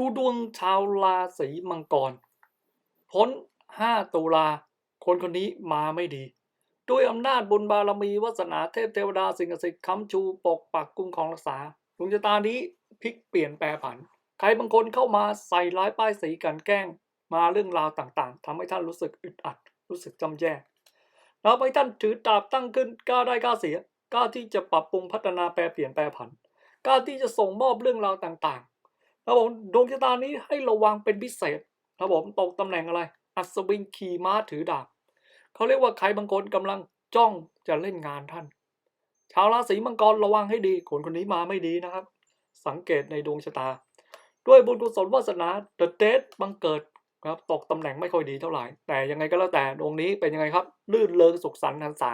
ดูดวงชาวราศีมังกร พ้น 5 ตุลา คนคนนี้มาไม่ดี ด้วยอำนาจบุญบารมีวาสนาเทพเทวดาสิ่งศักดิ์สิทธิ์ค้ำชูปกปักคุ้มครองรักษาดวงชะตานี้พลิกเปลี่ยนแปรผัน ใครบางคนเข้ามาใส่ร้ายป้ายสีกันแกล้ง มาเรื่องราวต่างๆทำให้ท่านรู้สึกอึดอัด รู้สึกจำแย่เราให้ท่านถือดาบตั้งขึ้นกล้าได้กล้าเสียกล้าที่จะปรับปรุงพัฒนาแปรเปลี่ยนแปรผันกล้าที่จะส่งมอบเรื่องราวต่างๆ ครับผมดวงชะตานี้ให้ระวังเป็นพิเศษครับผมตกตำแหน่งอะไร อัศวินขี่ม้าถือดาบเขาเรียกว่าใครบางคนกำลังจ้องจะเล่นงานท่าน ชาวราศีมังกรระวังให้ดีคนคนนี้มาไม่ดีนะครับ สังเกตในดวงชะตา ด้วยบุญกุศลวาสนาเดอะเดทบังเกิดครับตกตำแหน่งไม่ค่อยดีเท่าไหร่ แต่ยังไงก็แล้วแต่ดวงนี้เป็นยังไงครับ ลื่นเลงสุขสันต์หันษา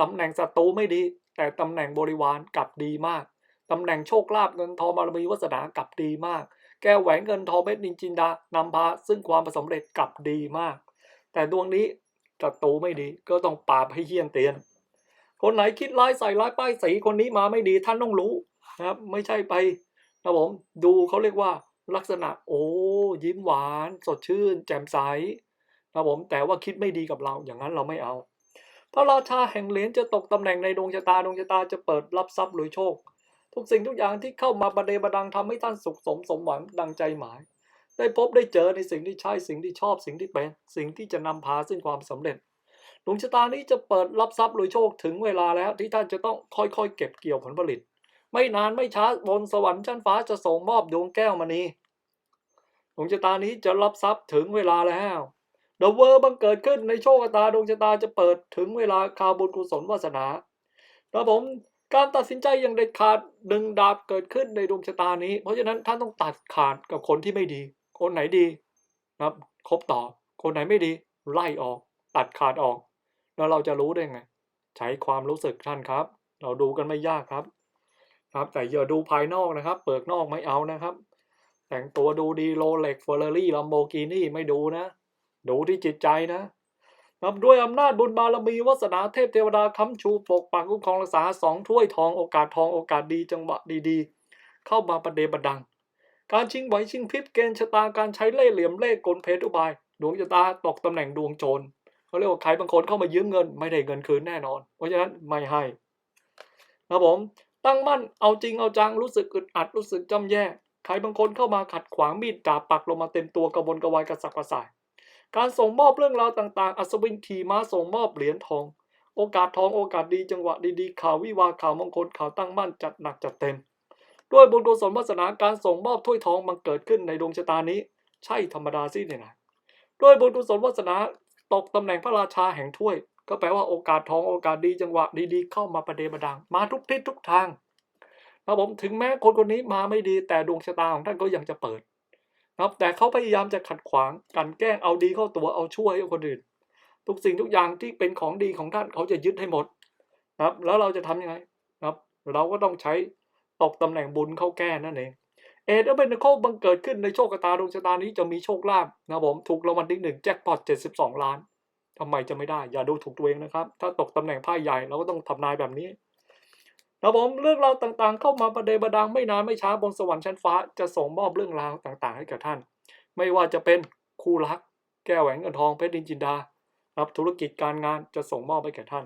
ตำแหน่งศัตรูไม่ดี แต่ตำแหน่งบริวารกลับดีมาก ตำแหน่งโชคลาภเงินทองบารมีวาสนากลับดีมาก แก้แหวนเงินทองเม็ดนินจินดานำพาซึ่งความประสบเร็จกลับดีมาก แต่ดวงนี้ศัตรูไม่ดีก็ต้องปราบให้เฮี้ยนเตียน คนไหนคิดร้ายใส่ร้ายป้ายสีคนนี้มาไม่ดีท่านต้องรู้นะครับ ไม่ใช่ไปนะผมดูเขาเรียกว่าลักษณะโอ้ยิ้มหวาน สดชื่น แจ่มใสนะผมแต่ว่าคิดไม่ดีกับเราอย่างนั้นเราไม่เอา พระราชาแห่งเหรียญจะตกตำแหน่งในดวงชะตาดวงชะตาจะเปิดรับทรัพย์หรวยโชค ทุกสิ่งทุกอย่างที่เข้ามาประเดประดังทำให้ท่านสุขสมสมหวังดังใจหมาย ได้พบได้เจอในสิ่งที่ใช่สิ่งที่ชอบสิ่งที่เป็น สิ่งที่จะนำพาซึ่งความสำเร็จดวงชะตานี้จะเปิดรับทรัพย์รวยโชคถึงเวลาแล้วที่ท่านจะต้องค่อยๆ เก็บเกี่ยวผลผลิต ไม่นานไม่ช้าบนสวรรค์ชั้นฟ้าจะส่งมอบดวงแก้วมณีดวงชะตานี้จะรับทรัพย์ถึงเวลาแล้วเดอะเวอร์บังเกิดขึ้นในโชคชะตาดวงชะตาจะเปิดถึงเวลาคาบุญกุศลวาสนาแล้วผม การตัดสินใจอย่างเด็ดขาดดึงดาบเกิดขึ้นในดวงชะตานี้ เพราะฉะนั้นท่านต้องตัดขาดกับคนที่ไม่ดี คนไหนดีนะครับคบต่อ คนไหนไม่ดี ไล่ออก ตัดขาดออก แล้วเราจะรู้ได้ไง ใช้ความรู้สึกท่านครับ เราดูกันไม่ยากครับ ครับแต่อย่าดูภายนอกนะครับ เปิดนอกไม่เอานะครับ แต่งตัวดูดีโรเล็กเฟอร์รารี่ลัมโบกินี่ไม่ดูนะ ดูที่จิตใจนะ ครับด้วยอำนาจบุญบารมีวาสนาเทพเทวดาค้ำชูปกปักคุ้มครองรักษาสองถ้วยทองโอกาสทองโอกาสดีจังหวะดีๆ เข้ามาประเดประดัง การชิงไหวชิงพริบเกณฑ์ชะตาการใช้เล่เหลี่ยมเล่กลเพชรอุบาย ดวงชะตาตกตำแหน่งดวงโจรเขาเรียกว่าใครบางคนเข้ามายืมเงินไม่ได้เงินคืนแน่นอน เพราะฉะนั้นไม่ให้ครับผมตั้งมั่นเอาจริงเอาจังรู้สึกอึดอัดรู้สึกจำแย่ใครบางคนเข้ามาขัดขวางมีดดาบปักลงมาเต็มตัวกระวนกระวายกระสับกระส่าย การส่งมอบเรื่องราวต่างๆ อัศวินขี่ม้าส่งมอบเหรียญทอง โอกาสทองโอกาสดีจังหวะดีๆ ข่าววิวาข่าวมงคลข่าวตั้งมั่นจัดหนักจัดเต็ม ด้วยบุญกุศลวาสนาการส่งมอบถ้วยทองมันเกิดขึ้นในดวงชะตานี้ ใช่ธรรมดาสิเนี่ยนะด้วยบุญกุศลวาสนาตกตำแหน่งพระราชาแห่งถ้วย ก็แปลว่าโอกาสทองโอกาสดีจังหวะดีๆ เข้ามาประเดประดัง มาทุกทิศทุกทางครับผมถึงแม้คนคนนี้มาไม่ดีแต่ดวงชะตาของท่านก็ยังจะเปิด ครับ แต่เขาพยายามจะขัดขวางกันแกล้งเอาดีเข้าตัวเอาช่วยให้คนอื่น ทุกสิ่งทุกอย่างที่เป็นของดีของท่านเขาจะยึดให้หมดครับ แล้วเราจะทำยังไงครับ เราก็ต้องใช้ตกตำแหน่งบุญเข้าแก้นั่นเองเอ็ดเบนโคบังเกิดขึ้นในโชคชะตาดวงชะตานี้จะมีโชคลาภนะผมถูกรางวัลที่หนึ่งแจ็คพอตเจ็ดสิบสองล้านทำไมจะไม่ได้ อย่าดูถูกตัวเองนะครับ ถ้าตกตำแหน่งไพ่ใหญ่เราก็ต้องทำนายแบบนี้ นะผมเรื่องราวต่างๆ เข้ามาประเดประดังไม่นานไม่ช้าบนสวรรค์ชั้นฟ้าจะส่งมอบเรื่องราวต่างๆ ให้กับท่าน ไม่ว่าจะเป็นคู่รัก แก้วแหวนเงินทองเพชรดินจินดารับธุรกิจการงานจะส่งมอบให้แก่ท่าน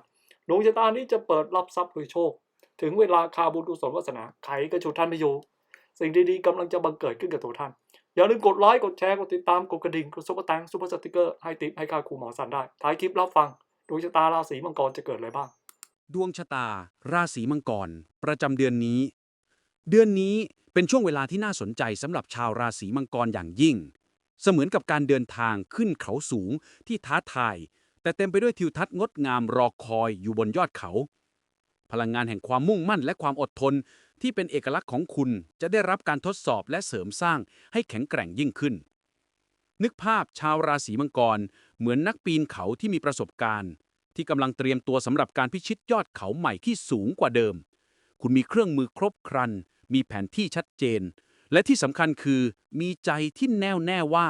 ดวงชะตานี้จะเปิดรับทรัพย์หรือโชค ถึงเวลาคาบุญกุศลวาสนาใครก็ชุดท่านไม่อยู่สิ่งดีๆกำลังจะบังเกิดขึ้นกับตัวท่าน อย่าลืมกดไลค์กดแชร์กดติดตามกดกระดิ่งกดซุปเปอร์ตังซุปเปอร์สติกเกอร์ให้ติปให้ค่าครูหมอสันได้ท้ายคลิปรับฟังดวงชะตาราศีมังกรจะเกิดอะไรบ้าง ดวงชะตา ราศีมังกร ประจำเดือนนี้ เดือนนี้เป็นช่วงเวลาที่น่าสนใจสำหรับชาวราศีมังกรอย่างยิ่ง เสมือนกับการเดินทางขึ้นเขาสูงที่ท้าทาย แต่เต็มไปด้วยทิวทัศน์งดงามรอคอยอยู่บนยอดเขา พลังงานแห่งความมุ่งมั่นและความอดทนที่เป็นเอกลักษณ์ของคุณจะได้รับการทดสอบและเสริมสร้างให้แข็งแกร่งยิ่งขึ้น นึกภาพชาวราศีมังกรเหมือนนักปีนเขาที่มีประสบการณ์ ที่กำลังเตรียมตัวสำหรับการพิชิตยอดเขาใหม่ที่สูงกว่าเดิม คุณมีเครื่องมือครบครัน มีแผนที่ชัดเจน และที่สำคัญคือมีใจที่แน่วแน่ว่า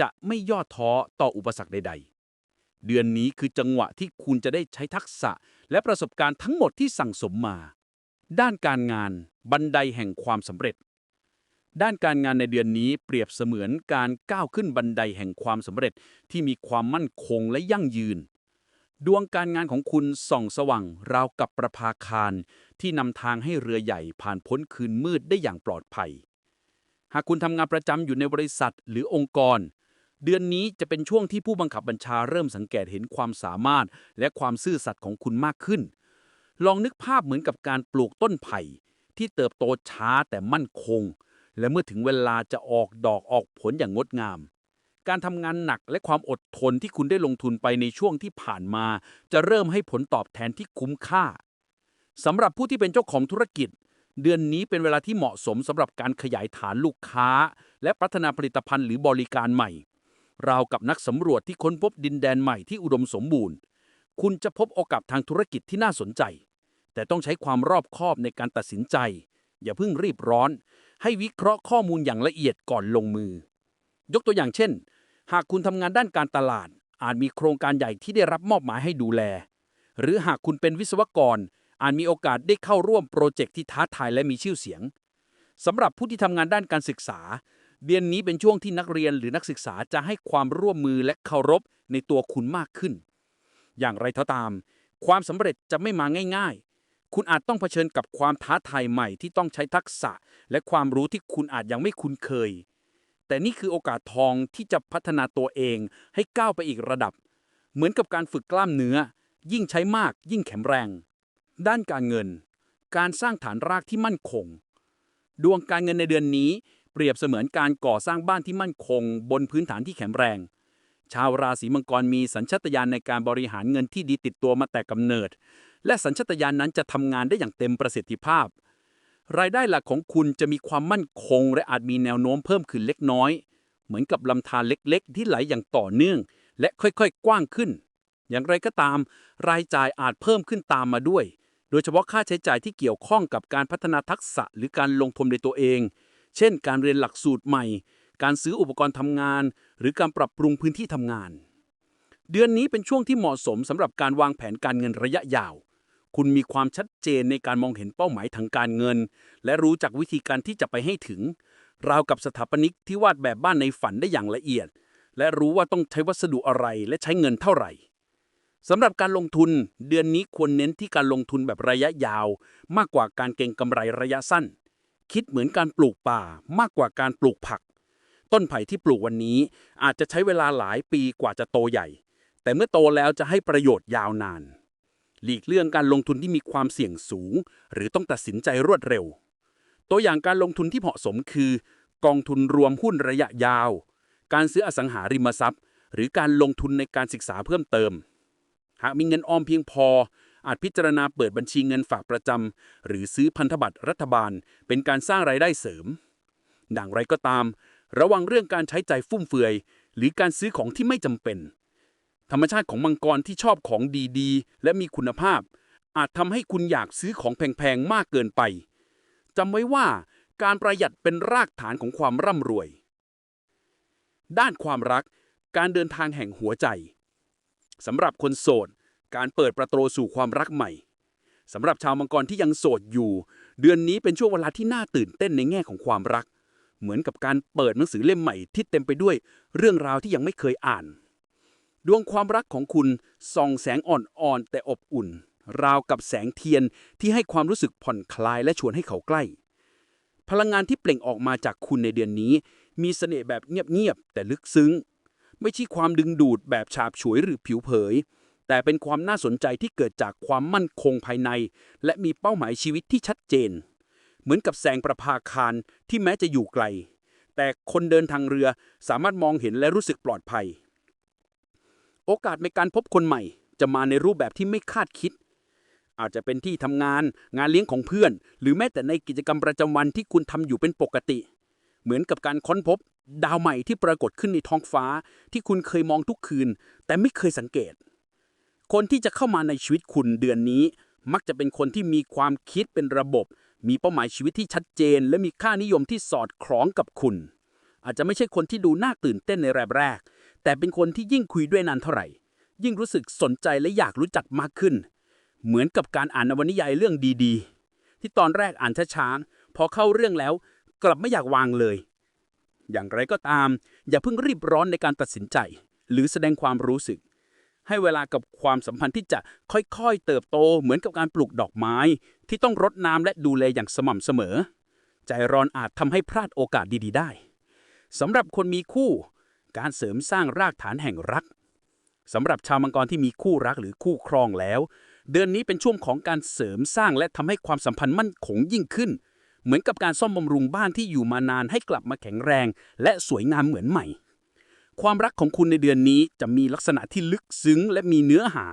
จะไม่ย่อท้อต่ออุปสรรคใด ๆ เดือนนี้คือจังหวะที่คุณจะได้ใช้ทักษะ และประสบการณ์ทั้งหมดที่สั่งสมมา ด้านการงานบันไดแห่งความสำเร็จ ด้านการงานในเดือนนี้เปรียบเสมือนการก้าวขึ้นบันไดแห่งความสำเร็จที่มีความมั่นคงและยั่งยืน ดวงการงานของคุณส่องสว่างราวกับประภาคาร ที่นำทางให้เรือใหญ่ผ่านพ้นคืนมืดได้อย่างปลอดภัย หากคุณทำงานประจำอยู่ในบริษัทหรือองค์กร เดือนนี้จะเป็นช่วงที่ผู้บังคับบัญชาเริ่มสังเกตเห็นความสามารถ และความซื่อสัตย์ของคุณมากขึ้น ลองนึกภาพเหมือนกับการปลูกต้นไผ่ ที่เติบโตช้าแต่มั่นคง และเมื่อถึงเวลาจะออกดอกออกผลอย่างงดงาม การทำงานหนักและความอดทนที่คุณได้ลงทุนไปในช่วงที่ผ่านมา จะเริ่มให้ผลตอบแทนที่คุ้มค่าสำหรับผู้ที่เป็นเจ้าของธุรกิจ เดือนนี้เป็นเวลาที่เหมาะสมสำหรับการขยายฐานลูกค้า และพัฒนาผลิตภัณฑ์หรือบริการใหม่ ราวกับนักสำรวจที่ค้นพบดินแดนใหม่ที่อุดมสมบูรณ์ คุณจะพบโอกาสทางธุรกิจที่น่าสนใจ แต่ต้องใช้ความรอบคอบในการตัดสินใจ อย่าเพิ่งรีบร้อน ให้วิเคราะห์ข้อมูลอย่างละเอียดก่อนลงมือ ยกตัวอย่างเช่น หากคุณทำงานด้านการตลาด อาจมีโครงการใหญ่ที่ได้รับมอบหมายให้ดูแล หรือหากคุณเป็นวิศวกร อาจมีโอกาสได้เข้าร่วมโปรเจกต์ที่ท้าทายและมีชื่อเสียงสำหรับผู้ที่ทำงานด้านการศึกษา เดือนนี้เป็นช่วงที่นักเรียนหรือนักศึกษาจะให้ความร่วมมือและเคารพในตัวคุณมากขึ้น อย่างไรก็ตาม ความสำเร็จจะไม่มาง่าย ๆ คุณอาจต้องเผชิญกับความท้าทายใหม่ที่ต้องใช้ทักษะ และความรู้ที่คุณอาจยังไม่คุ้นเคย แต่นี่คือโอกาสทองที่จะพัฒนาตัวเองให้ก้าวไปอีกระดับ เหมือนกับการฝึกกล้ามเนื้อ ยิ่งใช้มากยิ่งแข็งแรง ด้านการเงิน การสร้างฐานรากที่มั่นคง ดวงการเงินในเดือนนี้ เปรียบเสมือนการก่อสร้างบ้านที่มั่นคง บนพื้นฐานที่แข็งแรง ชาวราศีมังกรมีสัญชาตญาณในการบริหารเงินที่ดีติดตัวมาแต่กำเนิด และสัญชาตญาณนั้นจะทำงานได้อย่างเต็มประสิทธิภาพ รายได้หลักของคุณจะมีความมั่นคง และอาจมีแนวโน้มเพิ่มขึ้นเล็กน้อย เหมือนกับลำธารเล็กๆ ที่ไหลอย่างต่อเนื่อง และค่อยๆ กว้างขึ้น อย่างไรก็ตาม รายจ่ายอาจเพิ่มขึ้นตามมาด้วย โดยเฉพาะค่าใช้จ่ายที่เกี่ยวข้องกับการพัฒนาทักษะหรือการลงทุนในตัวเอง เช่น การเรียนหลักสูตรใหม่ การซื้ออุปกรณ์ทำงาน หรือการปรับปรุงพื้นที่ทำงาน เดือนนี้เป็นช่วงที่เหมาะสมสำหรับการวางแผนการเงินระยะยาว คุณมีความชัดเจนในการมองเห็นเป้าหมายทางการเงิน และรู้จักวิธีการที่จะไปให้ถึง ราวกับสถาปนิกที่วาดแบบบ้านในฝันได้อย่างละเอียด และรู้ว่าต้องใช้วัสดุอะไรและใช้เงินเท่าไหร่สำหรับการลงทุนเดือนนี้ควรเน้นที่การลงทุนแบบระยะยาว มากกว่าการเก็งกำไรระยะสั้น คิดเหมือนการปลูกป่ามากกว่าการปลูกผัก ต้นไผ่ที่ปลูกวันนี้อาจจะใช้เวลาหลายปีกว่าจะโตใหญ่ แต่เมื่อโตแล้วจะให้ประโยชน์ยาวนาน หลีกเลี่ยงการลงทุนที่มีความเสี่ยงสูง หรือต้องตัดสินใจรวดเร็ว ตัวอย่างการลงทุนที่เหมาะสมคือ กองทุนรวมหุ้นระยะยาว การซื้ออสังหาริมทรัพย์ หรือการลงทุนในการศึกษาเพิ่มเติม หากมีเงินออมเพียงพอ อาจพิจารณาเปิดบัญชีเงินฝากประจำหรือซื้อพันธบัตรรัฐบาล เป็นการสร้างรายได้เสริมดังไรก็ตาม ระวังเรื่องการใช้ใจายฟุ่มเฟือย หรือการซื้อของที่ไม่จำเป็น ธรรมชาติของมังกรที่ชอบของดีๆ และมีคุณภาพ อาจทำให้คุณอยากซื้อของแพงๆ มากเกินไปจำไว้ว่าการประหยัดเป็นรากฐานของความร่ำรวย ด้านความรัก การเดินทางแห่งหัวใจสำหรับคนโสด การเปิดประตูสู่ความรักใหม่สำหรับชาวมังกรที่ยังโสดอยู่ เดือนนี้เป็นช่วงเวลาที่น่าตื่นเต้นในแง่ของความรัก เหมือนกับการเปิดหนังสือเล่มใหม่ที่เต็มไปด้วย เรื่องราวที่ยังไม่เคยอ่าน ดวงความรักของคุณส่องแสงอ่อนๆแต่อบอุ่น ราวกับแสงเทียนที่ให้ความรู้สึกผ่อนคลายและชวนให้เขาใกล้ พลังงานที่เปล่งออกมาจากคุณในเดือนนี้ มีเสน่ห์แบบเงียบๆแต่ลึกซึ้ง ไม่ใช่ความดึงดูดแบบฉาบฉวยหรือผิวเผย แต่เป็นความน่าสนใจที่เกิดจากความมั่นคงภายใน และมีเป้าหมายชีวิตที่ชัดเจน เหมือนกับแสงประภาคารที่แม้จะอยู่ไกล แต่คนเดินทางเรือสามารถมองเห็นและรู้สึกปลอดภัย โอกาสในการพบคนใหม่ จะมาในรูปแบบที่ไม่คาดคิด อาจจะเป็นที่ทำงาน งานเลี้ยงของเพื่อน หรือแม้แต่ในกิจกรรมประจำวันที่คุณทำอยู่เป็นปกติ เหมือนกับการค้นพบ ดาวใหม่ที่ปรากฏขึ้นในท้องฟ้า ที่คุณเคยมองทุกคืน แต่ไม่เคยสังเกต คนที่จะเข้ามาในชีวิตคุณเดือนนี้ มักจะเป็นคนที่มีความคิดเป็นระบบ มีเป้าหมายชีวิตที่ชัดเจน และมีค่านิยมที่สอดคล้องกับคุณ อาจจะไม่ใช่คนที่ดูน่าตื่นเต้นในแรกแรก แต่เป็นคนที่ยิ่งคุยด้วยนานเท่าไหร่ ยิ่งรู้สึกสนใจและอยากรู้จักมากขึ้น เหมือนกับการอ่านนวนิยายเรื่องดีๆ ที่ตอนแรกอ่านช้าๆพอเข้าเรื่องแล้ว กลับไม่อยากวางเลย อย่างไรก็ตาม อย่าเพิ่งรีบร้อนในการตัดสินใจ หรือแสดงความรู้สึก ให้เวลากับความสัมพันธ์ที่จะค่อยๆ เติบโตเหมือนกับการปลูกดอกไม้ ที่ต้องรดน้ำและดูแลอย่างสม่ำเสมอ ใจร้อนอาจทำให้พลาดโอกาสดีๆ ได้สำหรับคนมีคู่ การเสริมสร้างรากฐานแห่งรักสำหรับชาวมังกรที่มีคู่รักหรือคู่ครองแล้ว เดือนนี้เป็นช่วงของการเสริมสร้างและทำให้ความสัมพันธ์มั่นคงยิ่งขึ้น เหมือนกับการซ่อมบำรุงบ้านที่อยู่มานานให้กลับมาแข็งแรง และสวยงามเหมือนใหม่ ความรักของคุณในเดือนนี้จะมีลักษณะที่ลึกซึ้งและมีเนื้อหา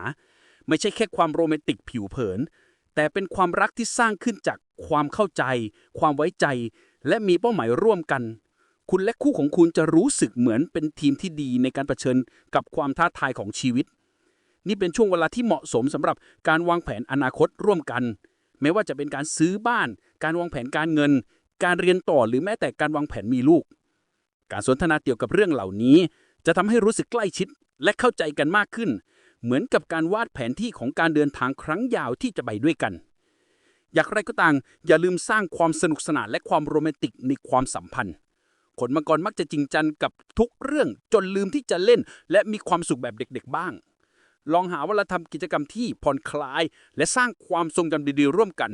ไม่ใช่แค่ความโรแมนติกผิวเผิน แต่เป็นความรักที่สร้างขึ้นจากความเข้าใจ ความไว้ใจ และมีเป้าหมายร่วมกัน คุณและคู่ของคุณจะรู้สึกเหมือนเป็นทีมที่ดีในการเผชิญกับความท้าทายของชีวิต นี่เป็นช่วงเวลาที่เหมาะสมสำหรับการวางแผนอนาคตร่วมกัน ไม่ว่าจะเป็นการซื้อบ้าน การวางแผนการเงิน การเรียนต่อหรือแม้แต่การวางแผนมีลูก การสนทนาเกี่ยวกับเรื่องเหล่านี้ จะทำให้รู้สึกใกล้ชิดและเข้าใจกันมากขึ้น เหมือนกับการวาดแผนที่ของการเดินทางครั้งยาวที่จะไปด้วยกัน อย่างไรก็ตามอย่าลืมสร้างความสนุกสนานและความโรแมนติกในความสัมพันธ์ คนมังกรมักจะจริงจังกับทุกเรื่องจนลืมที่จะเล่น และมีความสุขแบบเด็กๆบ้าง ลองหาว่าเราทำกิจกรรมที่ผ่อนคลาย และสร้างความทรงจำดีๆร่วมกัน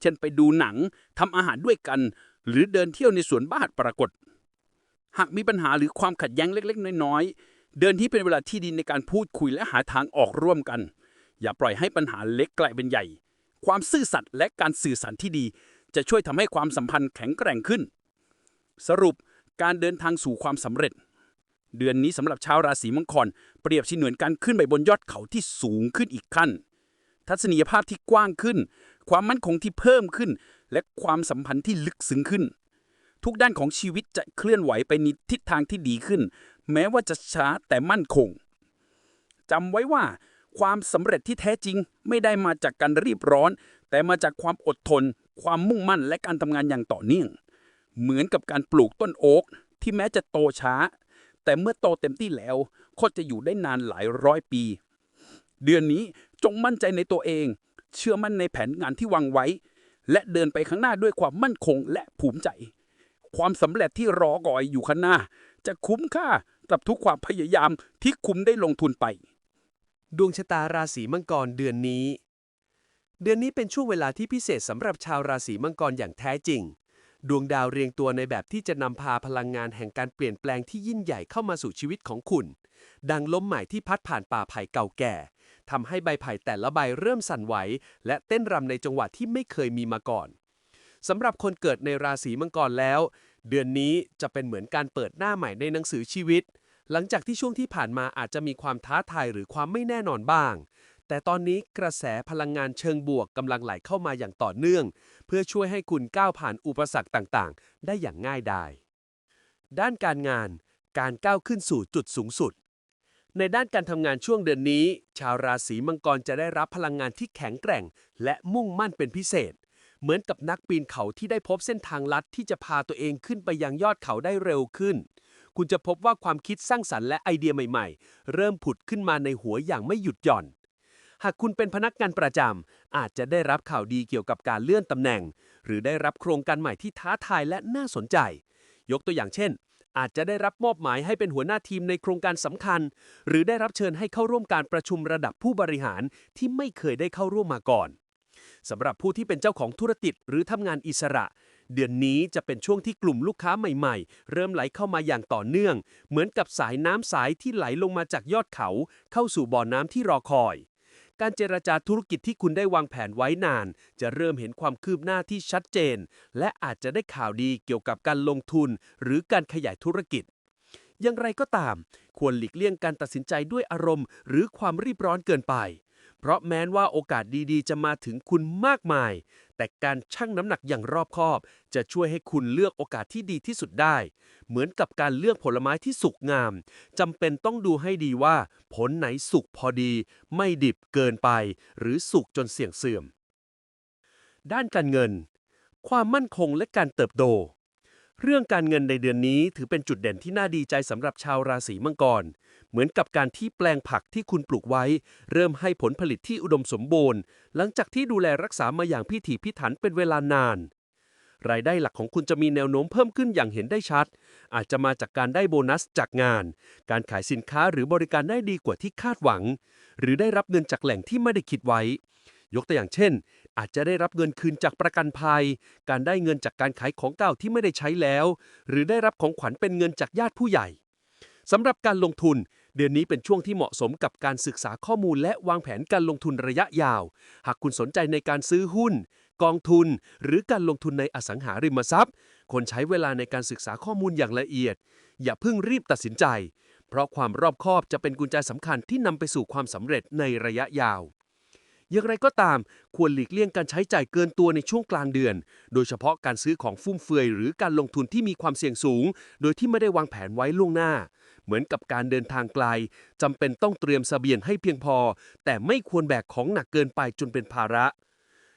เช่นไปดูหนังทำอาหารด้วยกัน หรือเดินเที่ยวในสวนบ้านปรากฏ หากมีปัญหาหรือความขัดแย้งเล็กๆ น้อยๆ เดินที่เป็นเวลาที่ดีในการพูดคุยและหาทางออกร่วมกัน อย่าปล่อยให้ปัญหาเล็กกลายเป็นใหญ่ ความซื่อสัตย์และการสื่อสารที่ดีจะช่วยทำให้ความสัมพันธ์แข็งแกร่งขึ้น สรุป การเดินทางสู่ความสำเร็จ เดือนนี้สำหรับชาวราศีมังกรเปรียบเสมือนการขึ้นไปบนยอดเขาที่สูงขึ้นอีกขั้น ทัศนียภาพที่กว้างขึ้น ความมั่นคงที่เพิ่มขึ้น และความสัมพันธ์ที่ลึกซึ้งขึ้น ทุกด้านของชีวิตจะเคลื่อนไหวไปในทิศทางที่ดีขึ้น แม้ว่าจะช้าแต่มั่นคงจำไว้ว่าความสำเร็จที่แท้จริงไม่ได้มาจากการรีบร้อน แต่มาจากความอดทน ความมุ่งมั่นและการทำงานอย่างต่อเนื่อง เหมือนกับการปลูกต้นโอ๊กที่แม้จะโตช้า แต่เมื่อโตเต็มที่แล้วก็จะอยู่ได้นานหลายร้อยปี เดือนนี้จงมั่นใจในตัวเอง เชื่อมั่นในแผนงานที่วางไว้ และเดินไปข้างหน้าด้วยความมั่นคงและภูมิใจ ความสำเร็จที่รอคอยอยู่ข้างหน้า จะคุ้มค่ากับทุกความพยายามที่คุณได้ลงทุนไป ดวงชะตาราศีมังกรเดือนนี้ เดือนนี้เป็นช่วงเวลาที่พิเศษสำหรับชาวราศีมังกรอย่างแท้จริง ดวงดาวเรียงตัวในแบบที่จะนำพาพลังงานแห่งการเปลี่ยนแปลงที่ยิ่งใหญ่เข้ามาสู่ชีวิตของคุณ ดังลมใหม่ที่พัดผ่านป่าไผ่เก่าแก่ทำให้ใบไผ่แต่ละใบเริ่มสั่นไหว และเต้นรำในจังหวะที่ไม่เคยมีมาก่อนสำหรับคนเกิดในราศีมังกรแล้ว เดือนนี้จะเป็นเหมือนการเปิดหน้าใหม่ในหนังสือชีวิต หลังจากที่ช่วงที่ผ่านมาอาจจะมีความท้าทายหรือความไม่แน่นอนบ้างแต่ตอนนี้กระแสพลังงานเชิงบวกกำลังไหลเข้ามาอย่างต่อเนื่อง เพื่อช่วยให้คุณก้าวผ่านอุปสรรคต่างๆ ได้อย่างง่ายดาย ด้านการงาน การก้าวขึ้นสู่จุดสูงสุด ในด้านการทำงานช่วงเดือนนี้ ชาวราศีมังกรจะได้รับพลังงานที่แข็งแกร่ง และมุ่งมั่นเป็นพิเศษ เหมือนกับนักปีนเขาที่ได้พบเส้นทางลัดที่จะพาตัวเองขึ้นไปยังยอดเขาได้เร็วขึ้นคุณจะพบว่าความคิดสร้างสรรค์และไอเดียใหม่ ๆ เริ่มผุดขึ้นมาในหัวอย่างไม่หยุดหย่อน หากคุณเป็นพนักงานประจำอาจจะได้รับข่าวดีเกี่ยวกับการเลื่อนตำแหน่ง หรือได้รับโครงการใหม่ที่ท้าทายและน่าสนใจ ยกตัวอย่างเช่น อาจจะได้รับมอบหมายให้เป็นหัวหน้าทีมในโครงการสำคัญ หรือได้รับเชิญให้เข้าร่วมการประชุมระดับผู้บริหารที่ไม่เคยได้เข้าร่วมมาก่อนสำหรับผู้ที่เป็นเจ้าของธุรกิจหรือทำงานอิสระ เดือนนี้จะเป็นช่วงที่กลุ่มลูกค้าใหม่ๆ เริ่มไหลเข้ามาอย่างต่อเนื่อง เหมือนกับสายน้ำสายที่ไหลลงมาจากยอดเขา เข้าสู่บ่อน้ำที่รอคอย การเจรจาธุรกิจที่คุณได้วางแผนไว้นาน จะเริ่มเห็นความคืบหน้าที่ชัดเจน และอาจจะได้ข่าวดีเกี่ยวกับการลงทุน หรือการขยายธุรกิจ อย่างไรก็ตาม ควรหลีกเลี่ยงการตัดสินใจด้วยอารมณ์ หรือความรีบร้อนเกินไป เพราะแม้นว่าโอกาสดีๆ จะมาถึงคุณมากมาย แต่การชั่งน้ำหนักอย่างรอบคอบ จะช่วยให้คุณเลือกโอกาสที่ดีที่สุดได้ เหมือนกับการเลือกผลไม้ที่สุกงามจำเป็นต้องดูให้ดีว่า ผลไหนสุกพอดี ไม่ดิบเกินไป หรือสุกจนเสี่ยงเสื่อม ด้านการเงิน ความมั่นคงและการเติบโต เรื่องการเงินในเดือนนี้ถือเป็นจุดเด่นที่น่าดีใจสำหรับชาวราศีมังกร เหมือนกับการที่แปลงผักที่คุณปลูกไว้ เริ่มให้ผลผลิตที่อุดมสมบูรณ์ หลังจากที่ดูแลรักษามาอย่างพิถีพิถันเป็นเวลานาน รายได้หลักของคุณจะมีแนวโน้มเพิ่มขึ้นอย่างเห็นได้ชัด อาจจะมาจากการได้โบนัสจากงาน การขายสินค้าหรือบริการได้ดีกว่าที่คาดหวัง หรือได้รับเงินจากแหล่งที่ไม่ได้คิดไว้ ยกตัวอย่างเช่น อาจจะได้รับเงินคืนจากประกันภัย การได้เงินจากการขายของเก่าที่ไม่ได้ใช้แล้ว หรือได้รับของขวัญเป็นเงินจากญาติผู้ใหญ่สำหรับการลงทุน เดือนนี้เป็นช่วงที่เหมาะสมกับการศึกษาข้อมูลและวางแผนการลงทุนระยะยาว หากคุณสนใจในการซื้อหุ้น กองทุน หรือการลงทุนในอสังหาริมทรัพย์ควรใช้เวลาในการศึกษาข้อมูลอย่างละเอียด อย่าเพิ่งรีบตัดสินใจ เพราะความรอบคอบจะเป็นกุญแจสำคัญที่นำไปสู่ความสำเร็จในระยะยาว อย่างไรก็ตาม ควรหลีกเลี่ยงการใช้จ่ายเกินตัวในช่วงกลางเดือน โดยเฉพาะการซื้อของฟุ่มเฟือยหรือการลงทุนที่มีความเสี่ยงสูง โดยที่ไม่ได้วางแผนไว้ล่วงหน้า เหมือนกับการเดินทางไกลจำเป็นต้องเตรียมสเสบียงให้เพียงพอ แต่ไม่ควรแบกของหนักเกินไปจนเป็นภาระ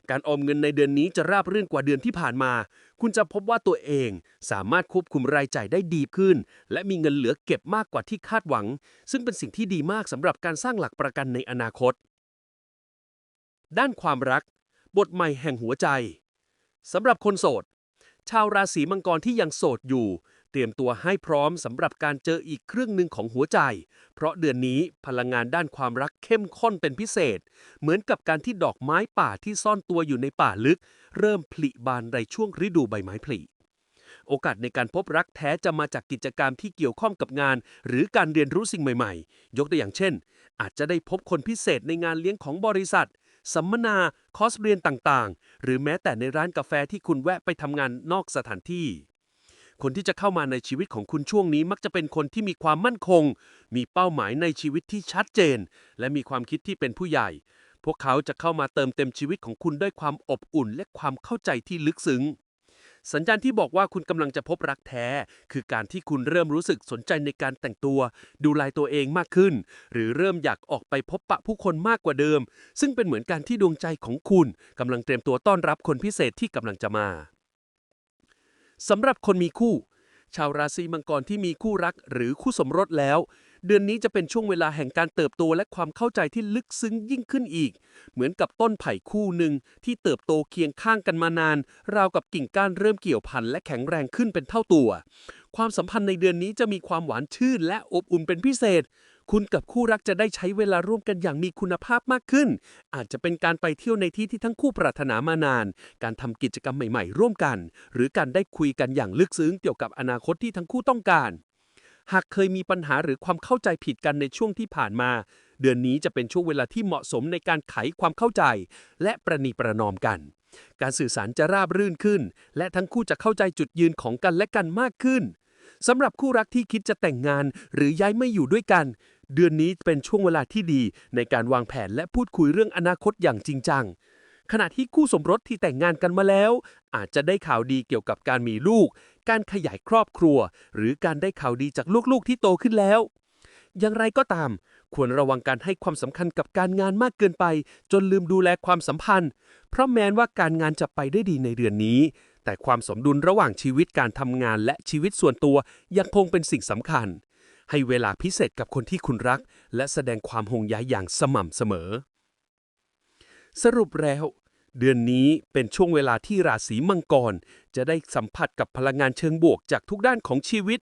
การออมเงินในเดือนนี้จะราบรื่นกว่าเดือนที่ผ่านมา คุณจะพบว่าตัวเองสามารถควบคุมรายจ่ายได้ดีขึ้น และมีเงินเหลือเก็บมากกว่าที่คาดหวัง ซึ่งเป็นสิ่งที่ดีมากสำหรับการสร้างหลักประกันในอนาคต ด้านความรัก บทใหม่แห่งหัวใจสำหรับคนโสด ชาวราศีมังกรที่ยังโสดอยู่ เตรียมตัวให้พร้อมสำหรับการเจออีกครึ่งหนึ่งของหัวใจ เพราะเดือนนี้พลังงานด้านความรักเข้มข้นเป็นพิเศษ เหมือนกับการที่ดอกไม้ป่าที่ซ่อนตัวอยู่ในป่าลึก เริ่มผลิบานในช่วงฤดูใบไม้ผลิโอกาสในการพบรักแท้จะมาจากกิจกรรมที่เกี่ยวข้องกับงาน หรือการเรียนรู้สิ่งใหม่ ๆ ยกตัวอย่างเช่น อาจจะได้พบคนพิเศษในงานเลี้ยงของบริษัท สัมมนา คอร์สเรียนต่างๆ หรือแม้แต่ในร้านกาแฟที่คุณแวะไปทำงานนอกสถานที่ คนที่จะเข้ามาในชีวิตของคุณช่วงนี้มักจะเป็นคนที่มีความมั่นคง มีเป้าหมายในชีวิตที่ชัดเจน และมีความคิดที่เป็นผู้ใหญ่ พวกเขาจะเข้ามาเติมเต็มชีวิตของคุณด้วยความอบอุ่นและความเข้าใจที่ลึกซึ้ง สัญญาณที่บอกว่าคุณกำลังจะพบรักแท้ คือการที่คุณเริ่มรู้สึกสนใจในการแต่งตัว ดูแลตัวเองมากขึ้น หรือเริ่มอยากออกไปพบปะผู้คนมากกว่าเดิม ซึ่งเป็นเหมือนการที่ดวงใจของคุณกำลังเตรียมตัวต้อนรับคนพิเศษที่กำลังจะมาสำหรับคนมีคู่ ชาวราศีมังกรที่มีคู่รักหรือคู่สมรสแล้ว เดือนนี้จะเป็นช่วงเวลาแห่งการเติบโตและความเข้าใจที่ลึกซึ้งยิ่งขึ้นอีก เหมือนกับต้นไผ่คู่หนึ่งที่เติบโตเคียงข้างกันมานาน ราวกับกิ่งก้านเริ่มเกี่ยวพันและแข็งแรงขึ้นเป็นเท่าตัว ความสัมพันธ์ในเดือนนี้จะมีความหวานชื่นและอบอุ่นเป็นพิเศษ คุณกับคู่รักจะได้ใช้เวลาร่วมกันอย่างมีคุณภาพมากขึ้น อาจจะเป็นการไปเที่ยวในที่ที่ทั้งคู่ปรารถนามานาน การทำกิจกรรมใหม่ ๆ ร่วมกัน หรือการได้คุยกันอย่างลึกซึ้งเกี่ยวกับอนาคตที่ทั้งคู่ต้องการ หากเคยมีปัญหาหรือความเข้าใจผิดกันในช่วงที่ผ่านมา เดือนนี้จะเป็นช่วงเวลาที่เหมาะสมในการไขความเข้าใจ และประนีประนอมกัน การสื่อสารจะราบรื่นขึ้น และทั้งคู่จะเข้าใจจุดยืนของกันและกันมากขึ้นสำหรับคู่รักที่คิดจะแต่งงานหรือย้ายไม่อยู่ด้วยกัน เดือนนี้เป็นช่วงเวลาที่ดีในการวางแผนและพูดคุยเรื่องอนาคตอย่างจริงจัง ขณะที่คู่สมรสที่แต่งงานกันมาแล้ว อาจจะได้ข่าวดีเกี่ยวกับการมีลูก การขยายครอบครัว หรือการได้ข่าวดีจากลูกๆที่โตขึ้นแล้ว อย่างไรก็ตาม ควรระวังการให้ความสำคัญกับการงานมากเกินไป จนลืมดูแลความสัมพันธ์ เพราะแม้ว่าการงานจะไปได้ดีในเดือนนี้ แต่ความสมดุลระหว่างชีวิตการทำงานและชีวิตส่วนตัวยังคงเป็นสิ่งสำคัญ ให้เวลาพิเศษกับคนที่คุณรัก และแสดงความห่วงใยอย่างสม่ำเสมอ สรุปแล้ว เดือนนี้เป็นช่วงเวลาที่ราศีมังกร จะได้สัมผัสกับพลังงานเชิงบวกจากทุกด้านของชีวิต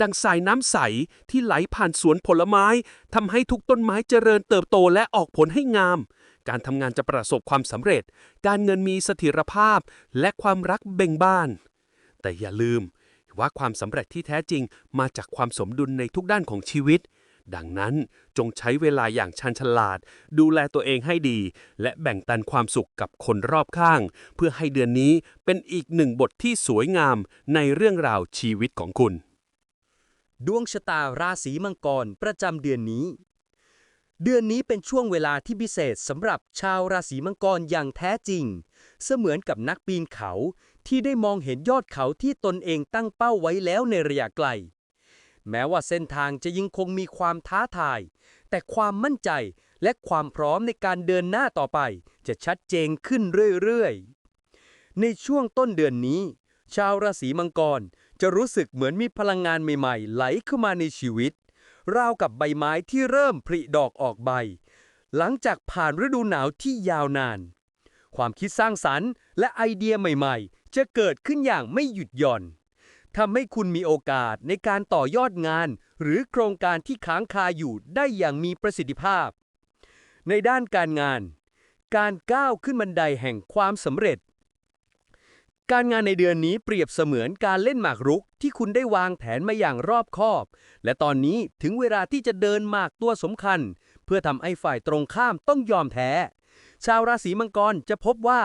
ดังสายน้ำใสที่ไหลผ่านสวนผลไม้ทำให้ทุกต้นไม้เจริญเติบโตและออกผลให้งาม การทำงานจะประสบความสำเร็จ การเงินมีเสถียรภาพ และความรักเบ่งบาน แต่อย่าลืมว่าความสำเร็จที่แท้จริงมาจากความสมดุลในทุกด้านของชีวิต ดังนั้นจงใช้เวลาอย่างชันฉลาด ดูแลตัวเองให้ดี และแบ่งปันความสุขกับคนรอบข้าง เพื่อให้เดือนนี้เป็นอีกหนึ่งบทที่สวยงามในเรื่องราวชีวิตของคุณ ดวงชะตาราศีมังกรประจำเดือนนี้ เดือนนี้เป็นช่วงเวลาที่พิเศษสำหรับชาวราศีมังกรอย่างแท้จริง เสมือนกับนักปีนเขาที่ได้มองเห็นยอดเขาที่ตนเองตั้งเป้าไว้แล้วในระยะไกล แม้ว่าเส้นทางจะยังคงมีความท้าทาย แต่ความมั่นใจและความพร้อมในการเดินหน้าต่อไป จะชัดเจนขึ้นเรื่อยๆ ในช่วงต้นเดือนนี้ ชาวราศีมังกรจะรู้สึกเหมือนมีพลังงานใหม่ๆ ไหลเข้ามาในชีวิต ราวกับใบไม้ที่เริ่มผลิดอกออกใบ หลังจากผ่านฤดูหนาวที่ยาวนาน ความคิดสร้างสรรค์ และไอเดียใหม่ๆ จะเกิดขึ้นอย่างไม่หยุดหย่อน ทำให้คุณมีโอกาสในการต่อยอดงาน หรือโครงการที่ค้างคาอยู่ได้อย่างมีประสิทธิภาพ ในด้านการงาน การก้าวขึ้นบันไดแห่งความสำเร็จ การงานในเดือนนี้เปรียบเสมือนการเล่นหมากรุกที่คุณได้วางแผนมาอย่างรอบคอบ และตอนนี้ถึงเวลาที่จะเดินหมากตัวสำคัญ เพื่อทำให้ฝ่ายตรงข้ามต้องยอมแพ้ชาวราศีมังกรจะพบว่า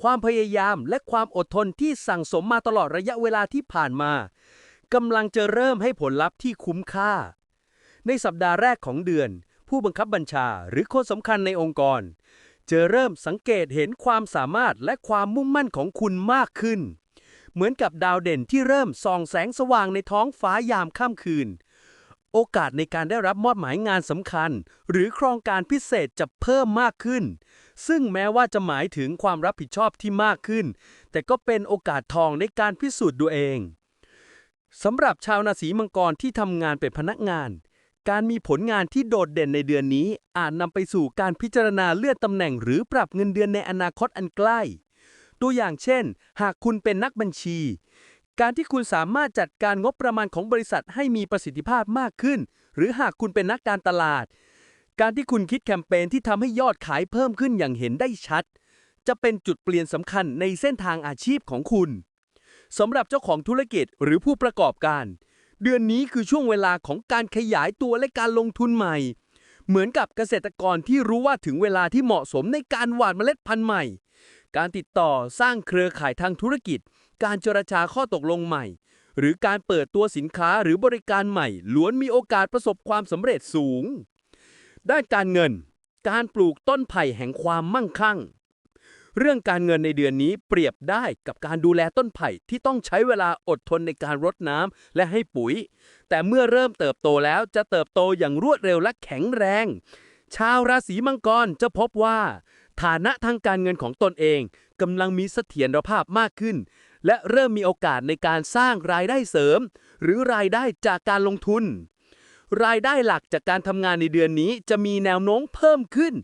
ความพยายามและความอดทนที่สั่งสมมาตลอดระยะเวลาที่ผ่านมากำลังจะเริ่มให้ผลลัพธ์ที่คุ้มค่า ในสัปดาห์แรกของเดือน ผู้บังคับบัญชาหรือคนสำคัญในองค์กร จะเริ่มสังเกตเห็นความสามารถและความมุ่งมั่นของคุณมากขึ้น เหมือนกับดาวเด่นที่เริ่มส่องแสงสว่างในท้องฟ้ายามค่ำคืน โอกาสในการได้รับมอบหมายงานสำคัญ หรือโครงการพิเศษจะเพิ่มมากขึ้น ซึ่งแม้ว่าจะหมายถึงความรับผิดชอบที่มากขึ้น แต่ก็เป็นโอกาสทองในการพิสูจน์ตัวเองสำหรับชาวราศีมังกรที่ทำงานเป็นพนักงาน การมีผลงานที่โดดเด่นในเดือนนี้ อาจนำไปสู่การพิจารณาเลื่อนตำแหน่งหรือปรับเงินเดือนในอนาคตอันใกล้ ตัวอย่างเช่น หากคุณเป็นนักบัญชี การที่คุณสามารถจัดการงบประมาณของบริษัทให้มีประสิทธิภาพมากขึ้น หรือหากคุณเป็นนักการตลาด การที่คุณคิดแคมเปญที่ทำให้ยอดขายเพิ่มขึ้นอย่างเห็นได้ชัด จะเป็นจุดเปลี่ยนสำคัญในเส้นทางอาชีพของคุณสำหรับเจ้าของธุรกิจหรือผู้ประกอบการ เดือนนี้คือช่วงเวลาของการขยายตัวและการลงทุนใหม่ เหมือนกับเกษตรกรที่รู้ว่าถึงเวลาที่เหมาะสมในการหว่านเมล็ดพันธุ์ใหม่ การติดต่อสร้างเครือข่ายทางธุรกิจ การเจรจาข้อตกลงใหม่ หรือการเปิดตัวสินค้าหรือบริการใหม่ ล้วนมีโอกาสประสบความสำเร็จสูง ด้านการเงิน การปลูกต้นไผ่แห่งความมั่งคั่ง เรื่องการเงินในเดือนนี้เปรียบได้กับการดูแลต้นไผ่ที่ต้องใช้เวลาอดทนในการรดน้ำและให้ปุ๋ย แต่เมื่อเริ่มเติบโตแล้วจะเติบโตอย่างรวดเร็วและแข็งแรง ชาวราศีมังกรจะพบว่า ฐานะทางการเงินของตนเองกำลังมีเสถียรภาพมากขึ้น และเริ่มมีโอกาสในการสร้างรายได้เสริม หรือรายได้จากการลงทุน รายได้หลักจากการทำงานในเดือนนี้จะมีแนวโน้มเพิ่มขึ้น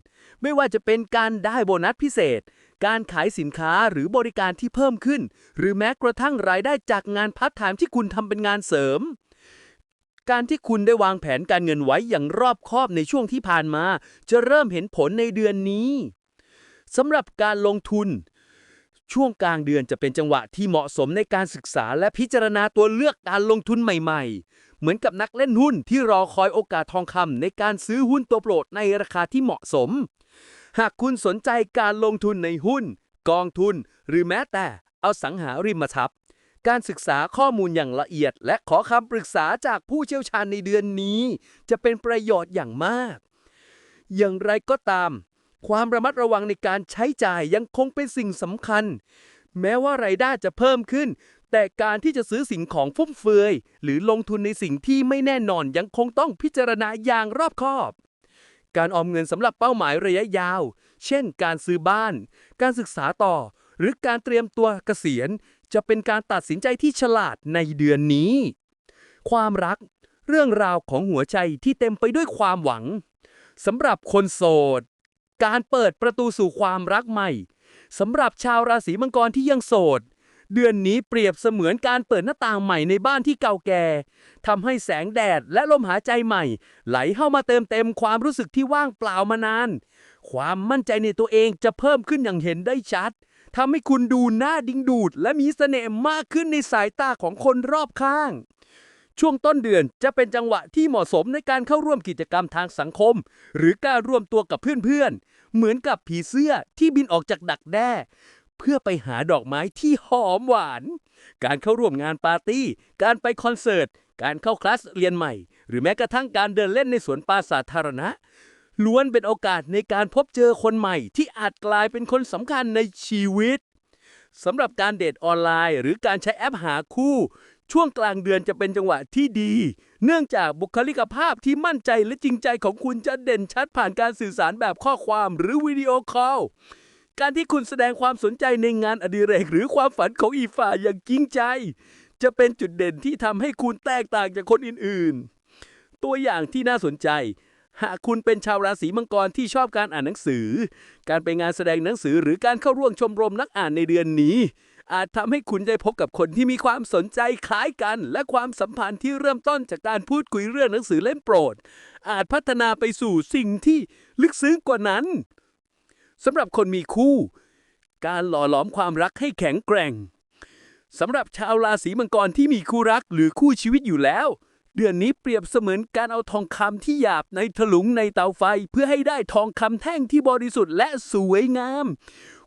ไม่ว่าจะเป็นการได้โบนัสพิเศษ การขายสินค้าหรือบริการที่เพิ่มขึ้น หรือแม้กระทั่งรายได้จากงานพาร์ทไทม์ที่คุณทำเป็นงานเสริม การที่คุณได้วางแผนการเงินไว้อย่างรอบคอบในช่วงที่ผ่านมา จะเริ่มเห็นผลในเดือนนี้สำหรับการลงทุน ช่วงกลางเดือนจะเป็นจังหวะที่เหมาะสมในการศึกษาและพิจารณาตัวเลือกการลงทุนใหม่ ๆ เหมือนกับนักเล่นหุ้นที่รอคอยโอกาสทองคำในการซื้อหุ้นตัวโปรดในราคาที่เหมาะสม หากคุณสนใจการลงทุนในหุ้น กองทุน หรือแม้แต่เอาสังหาริมทรัพย์ การศึกษาข้อมูลอย่างละเอียด และขอคำปรึกษาจากผู้เชี่ยวชาญในเดือนนี้ จะเป็นประโยชน์อย่างมาก อย่างไรก็ตาม ความระมัดระวังในการใช้จ่ายยังคงเป็นสิ่งสำคัญ แม้ว่ารายได้จะเพิ่มขึ้น แต่การที่จะซื้อสิ่งของฟุ่มเฟือย หรือลงทุนในสิ่งที่ไม่แน่นอนยังคงต้องพิจารณาอย่างรอบคอบ การออมเงินสำหรับเป้าหมายระยะยาว เช่น การซื้อบ้าน การศึกษาต่อ หรือการเตรียมตัวเกษียณ จะเป็นการตัดสินใจที่ฉลาดในเดือนนี้ ความรัก เรื่องราวของหัวใจที่เต็มไปด้วยความหวังสำหรับคนโสด การเปิดประตูสู่ความรักใหม่สำหรับชาวราศีมังกรที่ยังโสด เดือนนี้เปรียบเสมือนการเปิดหน้าต่างใหม่ในบ้านที่เก่าแก่ทำให้แสงแดดและลมหายใจใหม่ ไหลเข้ามาเติมเต็มความรู้สึกที่ว่างเปล่ามานาน ความมั่นใจในตัวเองจะเพิ่มขึ้นอย่างเห็นได้ชัดทำให้คุณดูน่าดึงดูด และมีเสน่ห์มากขึ้นในสายตาของคนรอบข้าง ช่วงต้นเดือนจะเป็นจังหวะที่เหมาะสมในการเข้าร่วมกิจกรรมทางสังคม หรือการร่วมตัวกับเพื่อนๆ เหมือนกับผีเสื้อที่บินออกจากดักแด้ เพื่อไปหาดอกไม้ที่หอมหวาน การเข้าร่วมงานปาร์ตี้ การไปคอนเสิร์ต การเข้าคลาสเรียนใหม่ หรือแม้กระทั่งการเดินเล่นในสวนป่าสาธารณะ ล้วนเป็นโอกาสในการพบเจอคนใหม่ ที่อาจกลายเป็นคนสำคัญในชีวิตสำหรับการเดทออนไลน์ หรือการใช้แอปหาคู่ ช่วงกลางเดือนจะเป็นจังหวะที่ดี เนื่องจากบุคลิกภาพที่มั่นใจและจริงใจของคุณจะเด่นชัดผ่านการสื่อสารแบบข้อความหรือวิดีโอคอล การที่คุณแสดงความสนใจในงานอดิเรกหรือความฝันของอีฝ่ายอย่างจริงใจ จะเป็นจุดเด่นที่ทำให้คุณแตกต่างจากคนอื่นๆ ตัวอย่างที่น่าสนใจ หากคุณเป็นชาวราศีมังกรที่ชอบการอ่านหนังสือ การไปงานแสดงหนังสือหรือการเข้าร่วมชมรมนักอ่านในเดือนนี้ อาจทำให้คุณได้พบกับคนที่มีความสนใจคล้ายกัน และความสัมพันธ์ที่เริ่มต้นจากการพูดคุยเรื่องหนังสือเล่มโปรด อาจพัฒนาไปสู่สิ่งที่ลึกซึ้งกว่านั้น สำหรับคนมีคู่ การหล่อหลอมความรักให้แข็งแกร่งสำหรับชาวราศีมังกรที่มีคู่รักหรือคู่ชีวิตอยู่แล้ว เดือนนี้เปรียบเสมือนการเอาทองคำที่หยาบในถลุงในเตาไฟ เพื่อให้ได้ทองคำแท่งที่บริสุทธิ์และสวยงาม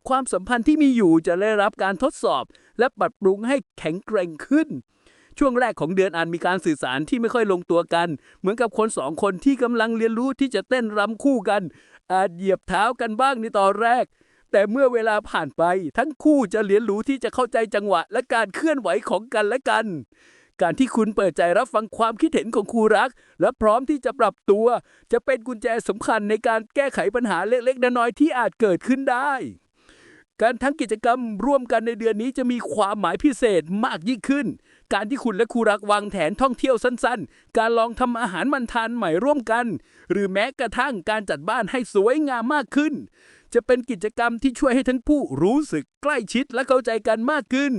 ความสัมพันธ์ที่มีอยู่จะได้รับการทดสอบ และปรับปรุงให้แข็งแกร่งขึ้น ช่วงแรกของเดือนอาจมีการสื่อสารที่ไม่ค่อยลงตัวกัน เหมือนกับคนสองคนที่กำลังเรียนรู้ที่จะเต้นรำคู่กัน อาจเหยียบเท้ากันบ้างในตอนแรก แต่เมื่อเวลาผ่านไปทั้งคู่จะเรียนรู้ที่จะเข้าใจจังหวะและการเคลื่อนไหวของกันและกัน การที่คุณเปิดใจรับฟังความคิดเห็นของคู่รัก และพร้อมที่จะปรับตัว จะเป็นกุญแจสำคัญในการแก้ไขปัญหาเล็กๆน้อยๆที่อาจเกิดขึ้นได้ การทั้งกิจกรรมร่วมกันในเดือนนี้จะมีความหมายพิเศษมากยิ่งขึ้น การที่คุณและคู่รักวางแผนท่องเที่ยวสั้นๆ การลองทำอาหารมันทานใหม่ร่วมกัน หรือแม้กระทั่งการจัดบ้านให้สวยงามมากขึ้น จะเป็นกิจกรรมที่ช่วยให้ทั้งผู้รู้สึกใกล้ชิดและเข้าใจกันมากขึ้น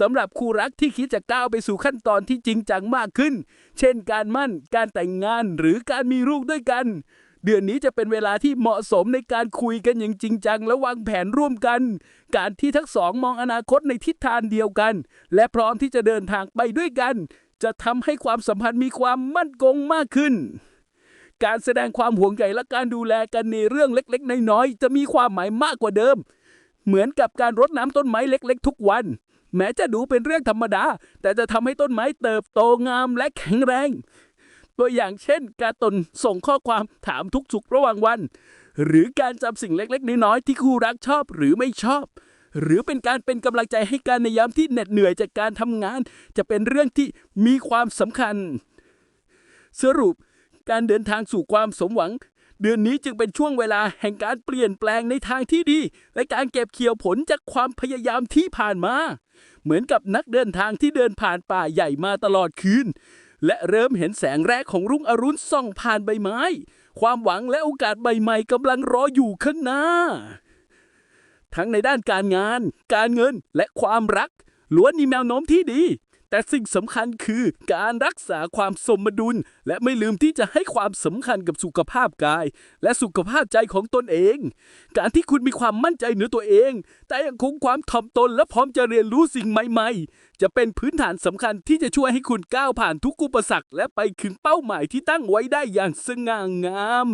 สำหรับคู่รักที่คิดจะก้าวไปสู่ขั้นตอนที่จริงจังมากขึ้น เช่นการมั่น การแต่งงานหรือการมีลูกด้วยกัน เดือนนี้จะเป็นเวลาที่เหมาะสมในการคุยกันอย่างจริงจัง และวางแผนร่วมกัน การที่ทั้งสองมองอนาคตในทิศทางเดียวกัน และพร้อมที่จะเดินทางไปด้วยกัน จะทำให้ความสัมพันธ์มีความมั่นคงมากขึ้น การแสดงความห่วงใยและการดูแลกันในเรื่องเล็กๆ น้อยๆ จะมีความหมายมากกว่าเดิม เหมือนกับการรดน้ำต้นไม้เล็ก ๆ ทุกวัน แม้จะดูเป็นเรื่องธรรมดา แต่จะทำให้ต้นไม้เติบโตงามและแข็งแรง ตัวอย่างเช่น การตนส่งข้อความถามทุกสุขระหว่างวัน หรือการจำสิ่งเล็กๆ น้อยๆที่คู่รักชอบหรือไม่ชอบ หรือเป็นการเป็นกำลังใจให้กันในยามที่เหน็ดเหนื่อยจากการทำงาน จะเป็นเรื่องที่มีความสำคัญ สรุป การเดินทางสู่ความสมหวัง เดือนนี้จึงเป็นช่วงเวลาแห่งการเปลี่ยนแปลงในทางที่ดี และการเก็บเกี่ยวผลจากความพยายามที่ผ่านมา เหมือนกับนักเดินทางที่เดินผ่านป่าใหญ่มาตลอดคืน และเริ่มเห็นแสงแรกของรุ่งอรุณส่องผ่านใบไม้ ความหวังและโอกาสใบใหม่กำลังรออยู่ข้างหน้า ทั้งในด้านการงาน การเงินและความรักล้วนมีแนวโน้มที่ดี แต่สิ่งสำคัญคือการรักษาความสมดุล และไม่ลืมที่จะให้ความสำคัญกับสุขภาพกาย และสุขภาพใจของตนเอง การที่คุณมีความมั่นใจเหนือตัวเอง แต่ยังคงความถ่อมตนและพร้อมจะเรียนรู้สิ่งใหม่ ๆ จะเป็นพื้นฐานสำคัญที่จะช่วยให้คุณก้าวผ่านทุกอุปสรรคและไปถึงเป้าหมายที่ตั้งไว้ได้อย่างสง่างาม